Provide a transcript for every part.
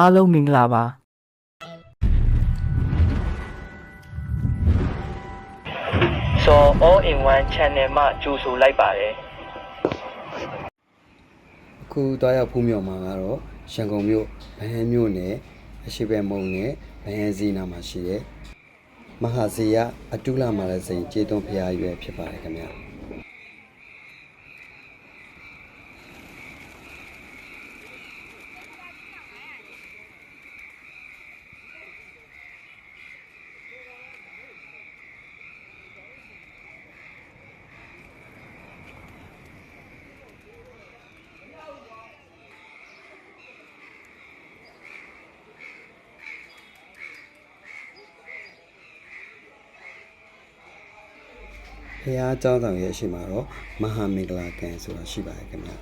အားလုံးမင်္ဂလာပါဆို all in one channel မှာကြိုဆိုလိုက်ပါတယ်အခုတွားရောက်ဖူးမြော်မှာကတော့ရန်ကုန်မြို့ဗဟန်းမြို့နယ်အရှိပဲမုံနယ်ဗဟန်းစီနာမှာရှိတဲ့မဟာဇေယအတုလမာရစိန်ကျေသွန်းဖရာရွယ်ဖြစ်ပါတယ်ခင်ဗျာ ရာကျောင်းဆောင်ရဲ့အရှိမှာတော့မဟာမင်္ဂလာကံဆိုတာရှိပါတယ်ခင်ဗျာ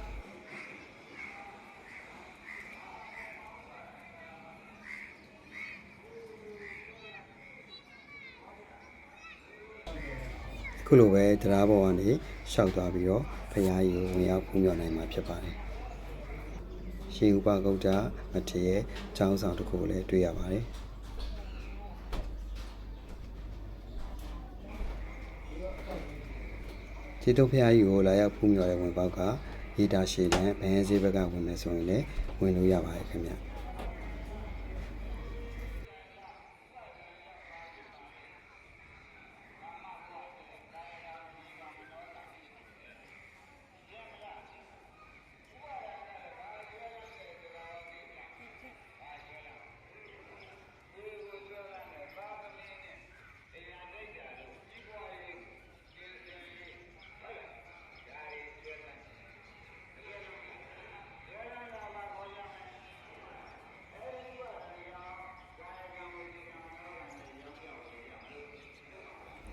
ခုလိုပဲတရားပေါ်ကနေရှောက်သွားပြီးတော့ဘုရားကြီးကိုဝင်ရောက်ဖူးမြော်နိုင်မှာဖြစ်ပါတယ်ရှင်ဥပဂုတ်တာမထေရဲ့ចောင်းဆောင်တစ်ခုကိုလည်းတွေ့ရပါတယ်။ ခြေတုပ်ဖျားကြီးကိုလာရောက်ဖူးမြော်တဲ့ဝင်ပေါက်ကဟီတာရှည်တဲ့ဘန်းဈေးဘက်ကဝင်မယ်ဆိုရင်လည်းဝင်လို့ရပါတယ်ခင်ဗျာ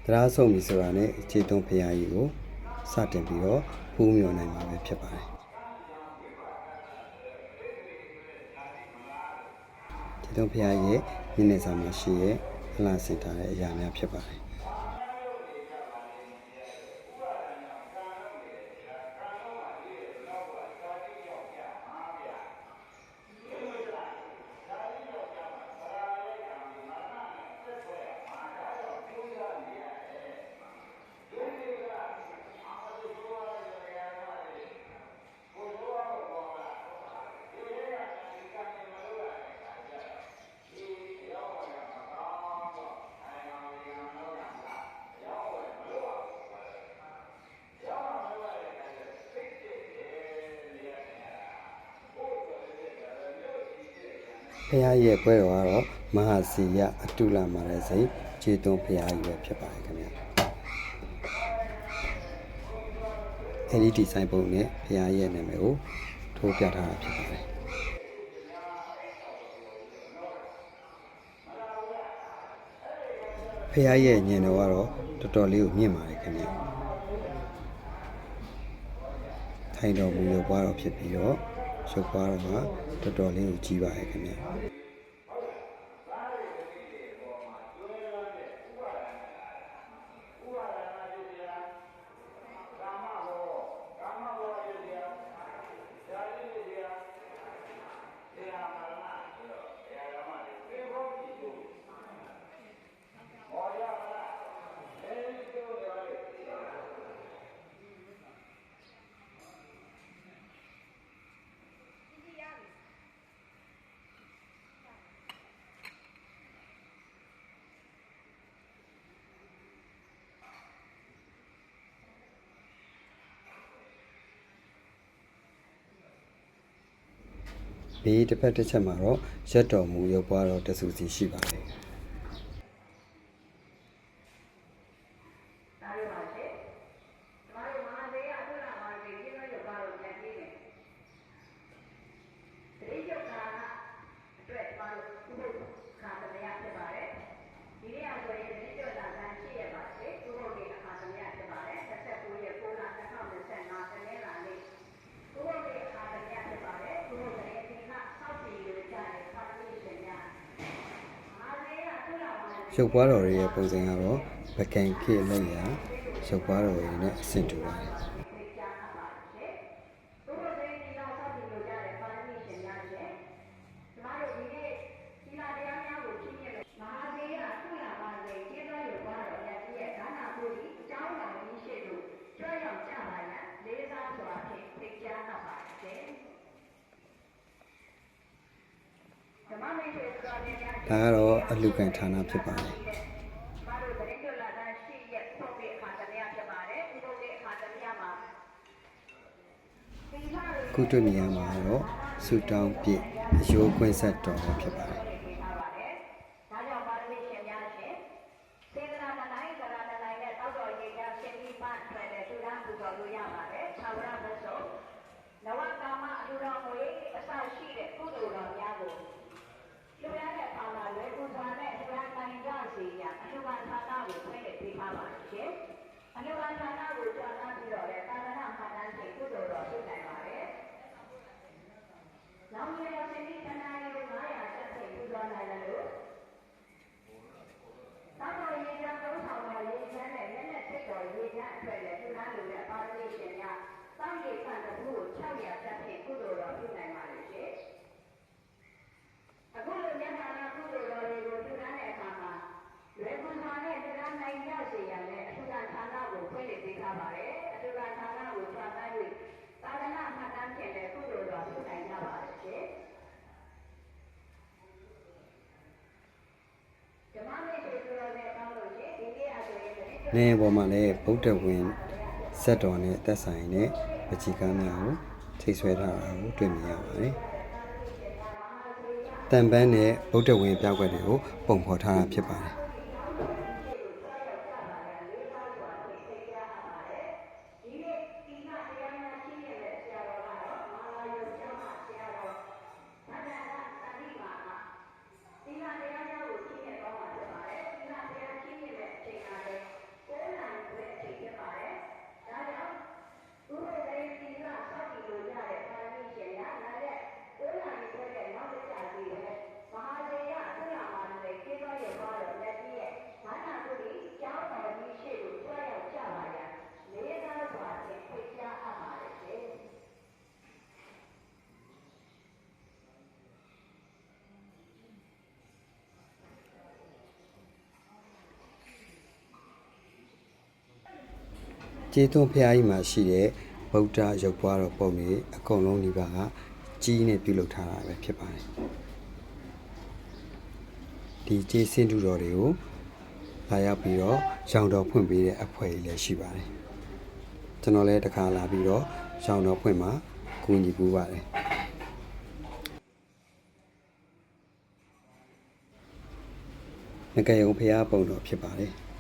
တရားဆုံးပြီဆိုတာနဲ့ခြေတုံးဖျားကြီးကိုစတင်ပြီးတော့ဖူးမြော်နိုင်မှာပဲဖြစ်ပါတယ်ခြေတုံးဖျားရဲ့မျက်နှာစာမှာရှိရဲ့အလားစင်ထားတဲ့အရာများဖြစ်ပါတယ် ဖះရဲ့ပွဲတော်ကတော့မဟာစီယအတုလမာရစိတ်ခြေသွန်းဖះကြီးပဲဖြစ်ပါတယ်ခင်ဗျာအဲဒီဒီဇိုင်းပုံနဲ့ဖះရဲ့နာမည်ကိုထိုးပြထားတာဖြစ်ပါတယ်ဖះရဲ့ညင်တော်ကတော့တော်တော်လေးကိုမြင့်ပါတယ်ခင်ဗျာထိုင်တော်မူရုပ်ပွားတော်ဖြစ်ပြီးတော့ ရုပ်ပွားတော်ကတော်တော်လေးကိုကြီးပါတယ်ခင်ဗျာ ဘေးတစ်ဖက်တစ်ချက်မှာတော့ရက်တော်မူရုပ်ပွားတော်တဆူစီရှိပါတယ် ရုပ်ပွားတော်ရဲ့ပုံစံကတော့ပကံခေလက်ရာရုပ်ပွားတော်ရဲ့နဲ့အဆင့်တူပါတယ် ဒါကတော့အလူကန် ဌာနဖြစ်ပါတယ်မတို့တရင်ကျွလာတာရှိရက်ပုတ်တဲ့အခါတည်းဖြစ်ပါတယ်ဥပုတ်တဲ့အခါတည်းမှာဒီဟာတွေခုတွေ့နေရမှာကတော့ဆူတောင်းပြည့်အယိုးကွင်းဆက်တော်ဖြစ်ပါတယ် ပေးထားပါတယ်ဒါကြောင့်ပါရမီရှင်များရှင်စေတနာတနိုင်ကရာတနိုင်နဲ့တောက်တော်ရေကရှင်ပြီးပန့်ထွက်တဲ့သူရန်ပူတော်လို့ရပါတယ်သာဝရမဆိုနဝကာမအလူတော်ငွေအစရှိတဲ့ကုသိုလ်တော်များကိုလူရတဲ့ပါလာလေကုသနဲ့သူရန်တိုင်းကြစီရအလူဘာသာနာကိုဖွင့်ပေးထားပါတယ်ရှင်အလူဘာသာနာကိုကြာနာပြီးတော့လေသာသနာမှန်တမ်းစိတ်ကုသိုလ်တော်ပြုနိုင်ပါတယ် နောင်ရရစင်ဒီတနာရီကို900ဆက်ထိပ်ပူဇော်နိုင်တယ်လို့တောက်တော်ရေချမ်းသုံးဆောင်တော်ရေချမ်းနဲ့လက်နဲ့စိတ်တော်ရေချမ်းအတွက်လည်းသူသားလူရဲ့ပါရမီရှင်များတောင်းရေပန်တဲ့ဘူးကို600ဆက်ထိပ်ကုသိုလ်တော်ပြုနိုင်ပါလေရှင်အခုလိုညထာနာကုသိုလ်တော်တွေကိုပြုတဲ့အခါမှာလွယ်ကူစွာနဲ့တရားနိုင်ကြစေရမယ်အထူးဌာနကိုဖွင့်လှစ်ပေးထားပါတယ်အထူးဌာနကိုဖြတ်သန်း၍သာသနာမှတ်တမ်းဖြင့်လည်းကုသိုလ်တော်ပြုနိုင်ကြပါလေရှင်ဓမ္မမေတ္တာတော်နဲ့တောင်းလို့ရှိရင်ဒီနေ့အ ဆိုရင်တတိယ။နေပေါ်မှာလည်းဗုဒ္ဓဝင်ဆက်တော်နဲ့သက်ဆိုင်တဲ့ပချီကားများကိုထိတ်ဆွဲထားတာကိုတွေ့မြင်ရပါတယ်။တန်ပန်းနဲ့ဗုဒ္ဓဝင်ပြောက်ွက်တွေကိုပုံဖော်ထားတာဖြစ်ပါတယ် ဒီနေ့ဒီကတရားနာရှင်းရတဲ့ဆရာတော်ကတော့မာလာယုံကျောင်းမှာဆရာတော်ဘာသာကသတိပါမှာဒီကတရားများကိုရှင်းရတော့မှာဖြစ်ပါတယ်ဒီကတရားရှင်းရတဲ့အချိန်ကလည်းကိုယ်နိုင်တဲ့အချိန်ဖြစ်ပါတယ်ဒါကြောင့်သူတို့လည်းဒီကစောင့်ကြည့်လို့ရတဲ့ပါရမီရှင်များနားတဲ့ကိုယ်နိုင်တဲ့နောက်တစ်ချာစီပဲမဟာဒေယအထက်မှာလည်းကျေးဇူးရပါတော့လက်ကြီးရဲ့ဘာသာသူကြီးကျောင်းတော်ကြီးရှိလို့ဆွဲရောက်ကြပါရဲ့ လေးသားစွာဖြင့်ဖိတ်ကြားအပ်ပါတယ်ရှင် ။ ကျေးသွန်းဖျားကြီးမှာရှိတဲ့ဗုဒ္ဓရုပ်ပွားတော်ပုံတွေအကုန်လုံးဒီပါကကြီးနဲ့ပြုလုပ်ထားတာပဲဖြစ်ပါတယ်။ဒီကျေးစင်တူတော်တွေကိုလာရောက်ပြီးတော့ရောင်တော်ဖွင့်ပေးတဲ့အဖွဲ့ကြီးလည်းရှိပါတယ်။ကျွန်တော်လည်းတစ်ခါလာပြီးတော့ရောင်တော်ဖွင့်မှာကူညီပူပါတယ်။ငကယုံဖျားပုံတော်ဖြစ်ပါတယ်။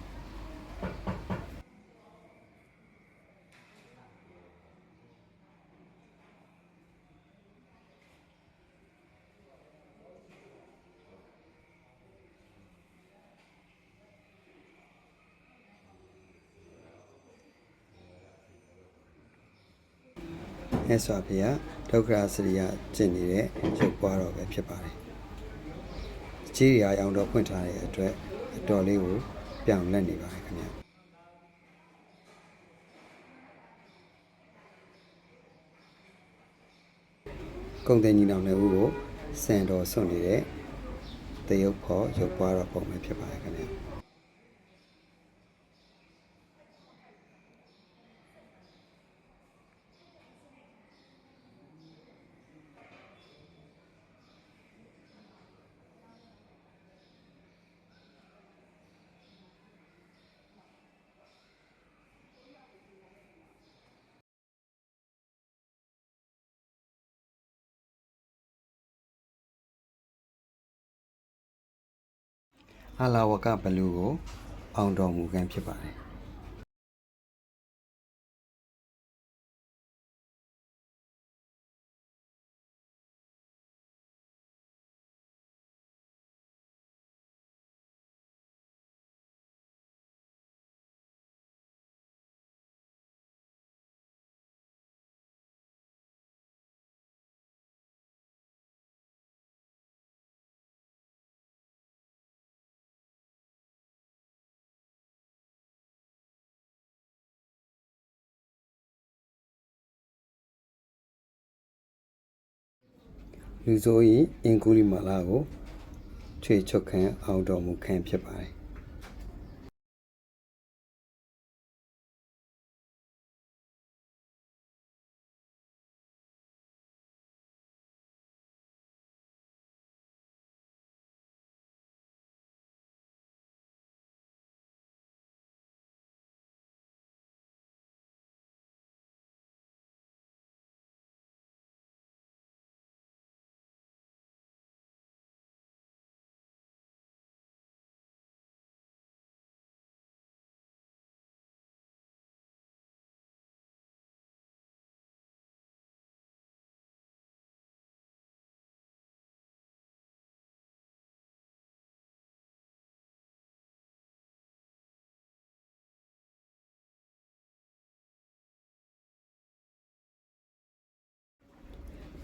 မြတ်စွာဘုရားဒုက္ခစရိယကျင့်နေတဲ့ရုပ်ပွားတော်ပဲဖြစ်ပါတယ်။ကြီးရာရောင်တော်ဖွင့်ထားတဲ့အတွက်အတော်လေးကိုပြောင်းလဲနေပါတယ်ခင်ဗျာ။ကုံတဲ့ညီနောင်နှစ်ဦးကိုစံတော်ဆွန့်နေတဲ့တရုပ်ဖို့ရုပ်ပွားတော်ပုံပဲဖြစ်ပါတယ်ခင်ဗျာ။။ အလာဝကဘလူးကို အောင်တော်မူခံဖြစ်ပါတယ်။ လူဆိုရင်အင်ကူလီမာလာကိုချွေချုပ်ခံအောင်တော်မူခံဖြစ်ပါတယ်။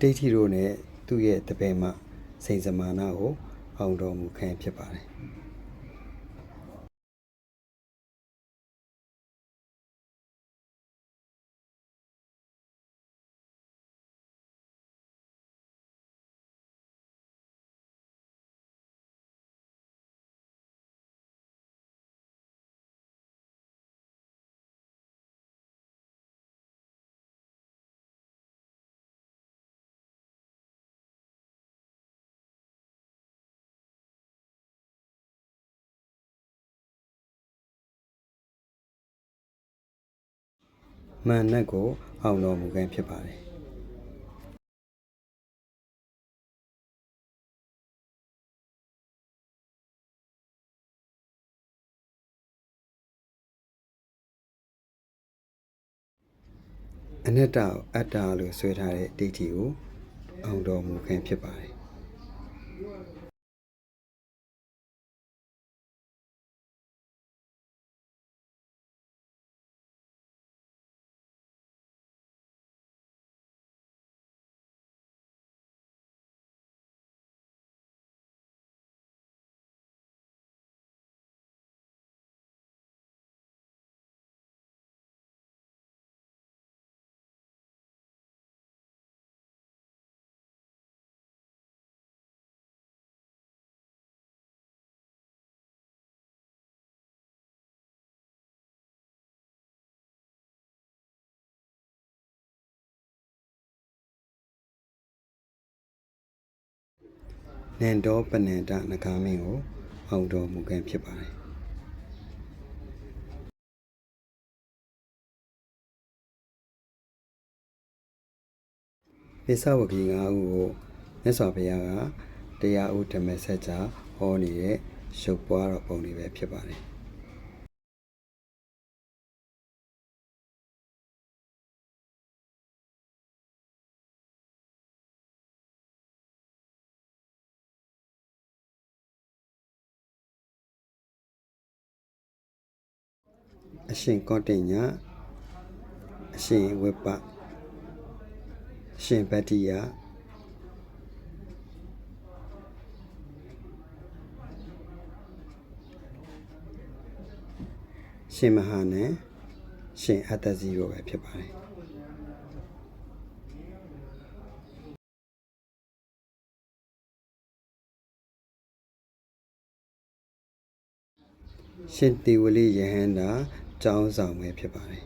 ဒိဋ္ဌိတို့နဲ့သူ့ရဲ့တပည့်မစိန်စမာနာကိုအောင်တော်မူခံဖြစ်ပါတယ် မာနတ်ကိုအောင်တော်မူခံဖြစ်ပါတယ်အနတ္တကိုအတ္တလို့ဆွဲထားတဲ့ဒိဋ္ဌိကိုအောင်တော်မူခံဖြစ်ပါတယ် နန္ဒောပနန္တနဂါမင်းကိုအောင်တော်မူခံဖြစ်ပါတယ်ပိဿဝဂီ၅ဦးကိုမြတ်စွာဘုရားကတရားဥဓမ္မစကြာဟောနေတဲ့ရုပ်ပွားတော်ပုံတွေပဲဖြစ်ပါတယ် အရှင်ကောတိညာအရှင်ဝိပ္ပအရှင်ဗတ္တိယရှင်မဟာနံရှင်အတ္တဇီရောပဲဖြစ်ပါတယ်ရှင်တေဝလိယဟန္တာ ကျောင်းဆောင်ပဲဖြစ်ပါတယ်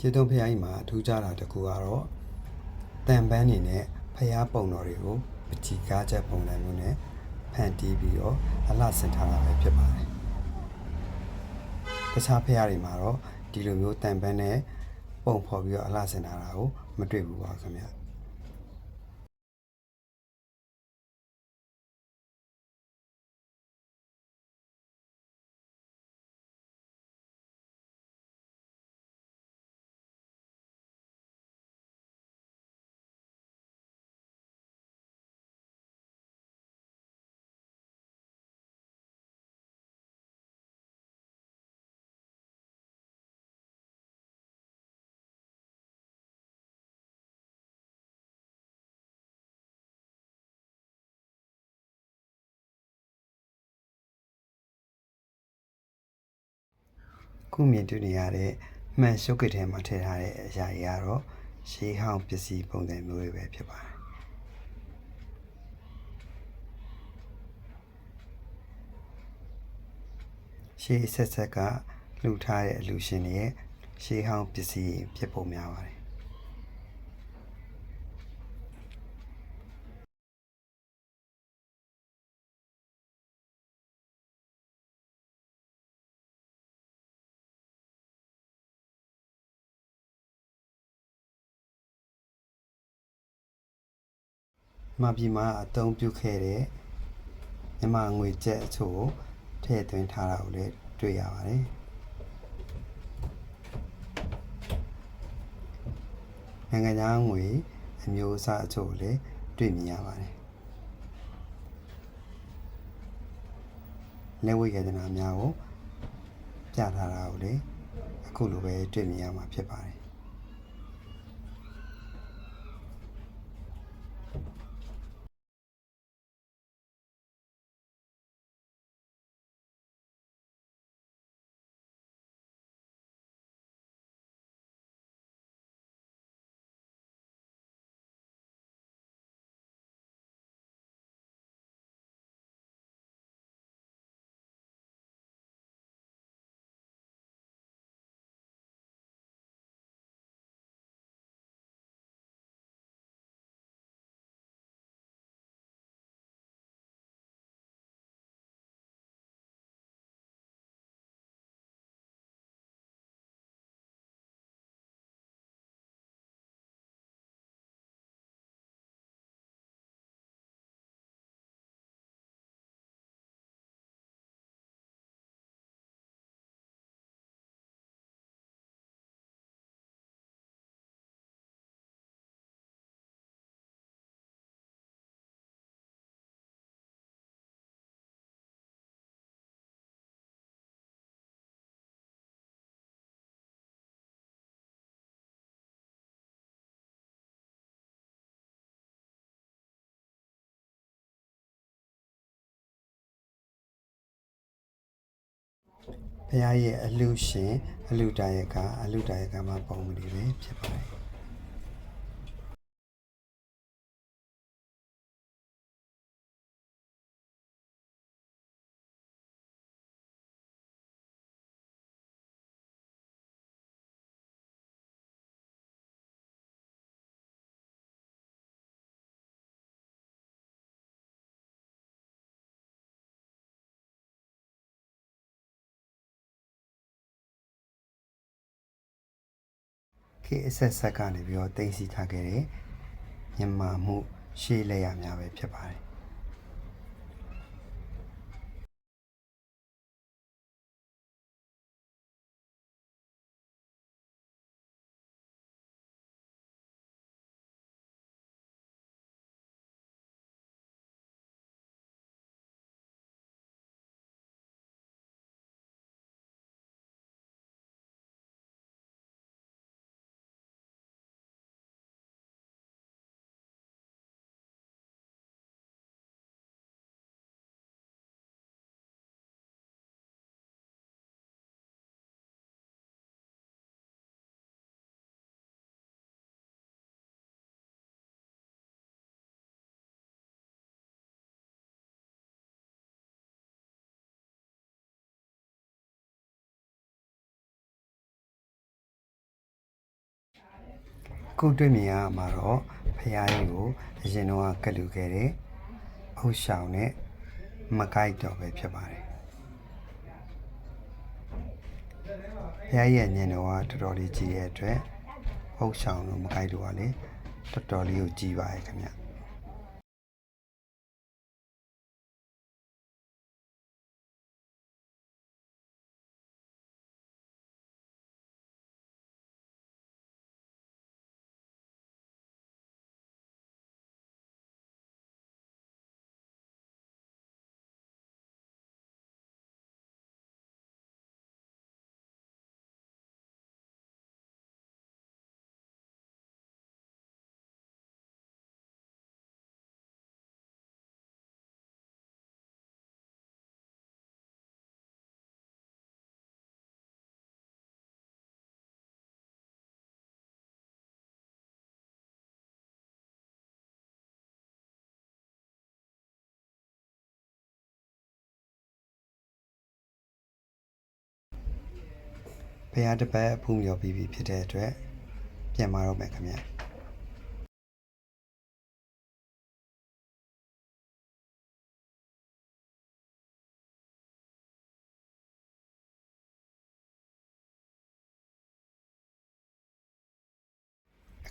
ကျေတုံးဖျားကြီးမှာထူးခြားတာတစ်ခုကတော့တန်ပန်းနေနဲ့ဖျားပုံတော်တွေကိုပချီကားချက်ပုံစံမျိုးနဲ့ဖန်တီးပြီးတော့အလှဆင်ထားတာပဲဖြစ်ပါတယ်တခြားဖျားတွေမှာတော့ဒီလိုမျိုးတန်ပန်းနဲ့ပုံဖော်ပြီးတော့အလှဆင်ထားတာကိုမတွေ့ဘူးပါခင်ဗျာ ခုမြင်တွေ့နေရတဲ့မှန်ရှုပ်ကထဲမှာထည့်ထားတဲ့အရာတွေကတော့ရှေးဟောင်းပစ္စည်းပုံစံမျိုးတွေပဲဖြစ်ပါတယ်ရှေးဆက်ဆက်ကလှူထားတဲ့အလူရှင်တွေရဲ့ရှေးဟောင်းပစ္စည်းဖြစ်ပုံများပါတယ် မပြည်မှာအသုံးပြုခဲ့တဲ့မြန်မာငွေကျပ်အချို့ကိုထည့်သွင်းထားတာကိုလည်းတွေ့ရပါတယ်နိုင်ငံခြားငွေအမျိုးအစားအချို့ကိုလည်းတွေ့မြင်ရပါတယ်လက်ဝိတ်ရတနာများကိုပြထားတာကိုလည်းအခုလိုပဲတွေ့မြင်ရမှာဖြစ်ပါတယ် ဘုရားရဲ့အလှရှင်အလှတာယကအလှတာယကမှာပုံမူလေးပဲဖြစ်ပါတယ် ခေတ်အဆက်ဆက်ကနေပြီးတော့တင်စီထားခဲ့တဲ့မြန်မာမှုရှေးလက်ရများပဲဖြစ်ပါတယ် ခုတွေ့မြင်ရမှာတော့ဖရာကြီးကိုအရင်တော့ကတ်လူခဲ့တဲ့အုတ်ရှောင်နဲ့မကိုက်တော့ပဲဖြစ်ပါတယ်ဖရာကြီးရဲ့ညင်တော်ကတော်တော်လေးကြီးရဲ့အတွက်အုတ်ရှောင်တို့မကိုက်တို့ကလည်းတော်တော်လေးကိုကြီးပါရဲ့ခင်ဗျ ဘုရားတစ်ပတ်အဖူးမြော်ပြီးပြီဖြစ်တဲ့အတွက်ပြန်มาတော့မယ်ခင်ဗျာအ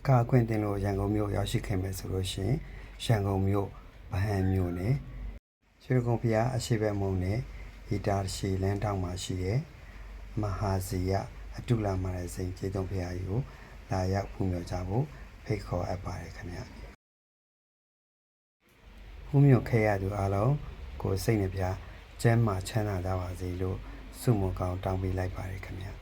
ခါအခွင့်တင်လို့ရန်ကုန်မြို့ရောက်ရှိခဲ့မယ်ဆိုလို့ရှိရင်ရန်ကုန်မြို့ဗဟန်းမြို့နယ်ရွှေကုန်းဖျားအရှိဘက်မုံနယ်ဟီတာရှီလန်းတောင်မှာရှိတဲ့မဟာစီယ အတုလာမာရစိန်ကျေးဇူးဖျားကြီးကိုလာရောက်ဖူးမြော်ကြဖို့ဖိတ်ခေါ်အပ်ပါတယ်ခင်ဗျာဖူးမြော်ခဲ့ရသူအားလုံးကိုစိတ်နှပြကျမ်းမာချမ်းသာကြပါစေလို့ဆုမွန်ကောင်းတောင်းပေးလိုက်ပါတယ်ခင်ဗျာ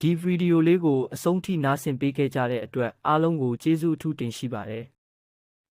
ဒီဗီဒီယိုလေးကိုအဆုံးထိနားဆင်ပေးခဲ့ကြတဲ့အတွက်အားလုံးကိုကျေးဇူးအထူးတင်ရှိပါတယ်။